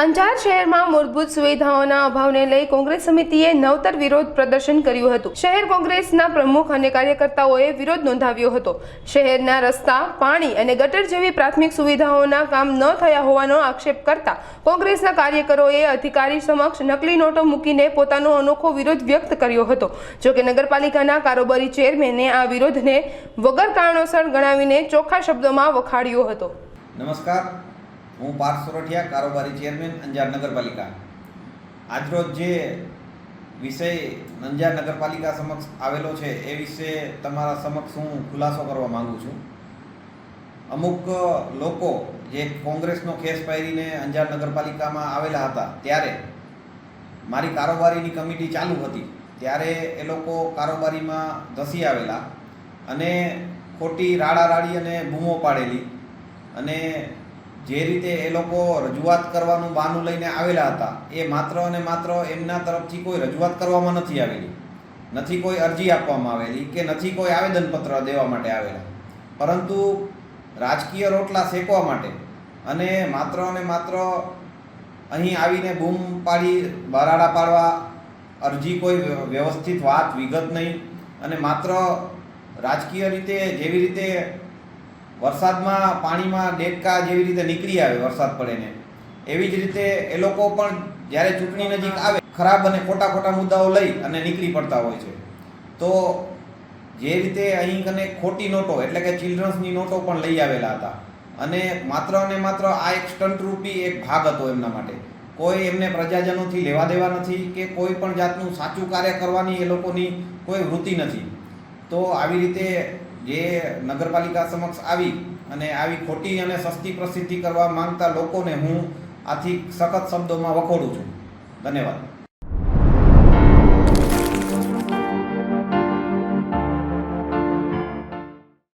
અંજાર શહેરમાં મૂળભૂત સુવિધાઓના અભાવને લઈ કોંગ્રેસ સમિતિએ નવતર વિરોધ પ્રદર્શન કર્યું હતું. શહેર કોંગ્રેસના પ્રમુખ અને કાર્યકર્તાઓએ વિરોધ નોંધાવ્યો હતો. શહેરના રસ્તા, પાણી અને ગટર જેવી પ્રાથમિક સુવિધાઓના કામ ન થયા હોવાનો આક્ષેપ કરતા કોંગ્રેસના કાર્યકરોએ અધિકારી સમક્ષ નકલી નોટો મૂકીને પોતાનો અનોખો વિરોધ વ્યક્ત કર્યો હતો. જો કે નગરપાલિકાના કારોબારી ચેરમેને આ વિરોધને વગર કારણોસર ગણાવીને ચોખ્ખા શબ્દોમાં વખાડ્યો હતો. નમસ્કાર. હું પાર્થ સોરઠિયા, કારોબારી ચેરમેન, અંજાર નગરપાલિકા. આજરોજ જે વિષય અંજાર નગરપાલિકા સમક્ષ આવેલો છે, એ વિશે તમારા સમક્ષ હું ખુલાસો કરવા માગું છું. અમુક લોકો જે કોંગ્રેસનો ખેસ પહેરીને અંજાર નગરપાલિકામાં આવેલા હતા, ત્યારે મારી કારોબારીની કમિટી ચાલુ હતી, ત્યારે એ લોકો કારોબારીમાં ધસી આવેલા અને ખોટી રાડા રાડી અને બૂમો પાડેલી અને જે રીતે એ લોકો રજૂઆત કરવાનું બહાનું લઈને આવેલા હતા, એ માત્ર અને માત્ર એમના તરફથી કોઈ રજૂઆત કરવામાં નથી આવેલી. નથી કોઈ અરજી આપવામાં આવેલી કે નથી કોઈ આવેદનપત્ર દેવા માટે આવેલા. પરંતુ રાજકીય રોટલા શેકવા માટે અને માત્ર અને માત્ર અહીં આવીને બૂમ પાડી, બરાડા પાડવા, અરજી કોઈ વ્યવસ્થિત વાત, વિગત નહીં અને માત્ર રાજકીય રીતે જેવી રીતે વરસાદમાં, પાણીમાં ડેટકા જેવી રીતે નીકળી આવે વરસાદ પડે ને, એવી જ રીતે એ લોકો પણ જ્યારે ચૂંટણી નજીક આવે, ખરાબ અને ખોટા ખોટા મુદ્દાઓ લઈ અને નીકળી પડતા હોય છે. તો જે રીતે અહીં કને ખોટી નોટો, એટલે કે ચિલ્ડ્રન્સની નોટો પણ લઈ આવેલા હતા. અને માત્ર અને માત્ર આ એક સ્ટન્ટ રૂપી એક ભાગ હતો એમના માટે. કોઈ એમને પ્રજાજનોથી લેવા દેવા નથી કે કોઈ પણ જાતનું સાચું કાર્ય કરવાની એ લોકોની કોઈ વૃત્તિ નથી. તો આવી રીતે જે નગરપાલિકા સમક્ષ આવી અને આવી ખોટી અને સસ્તી પ્રસિદ્ધિ કરવા માંગતા લોકોને હું આથી સખત શબ્દોમાં વખોડું છું. ધન્યવાદ.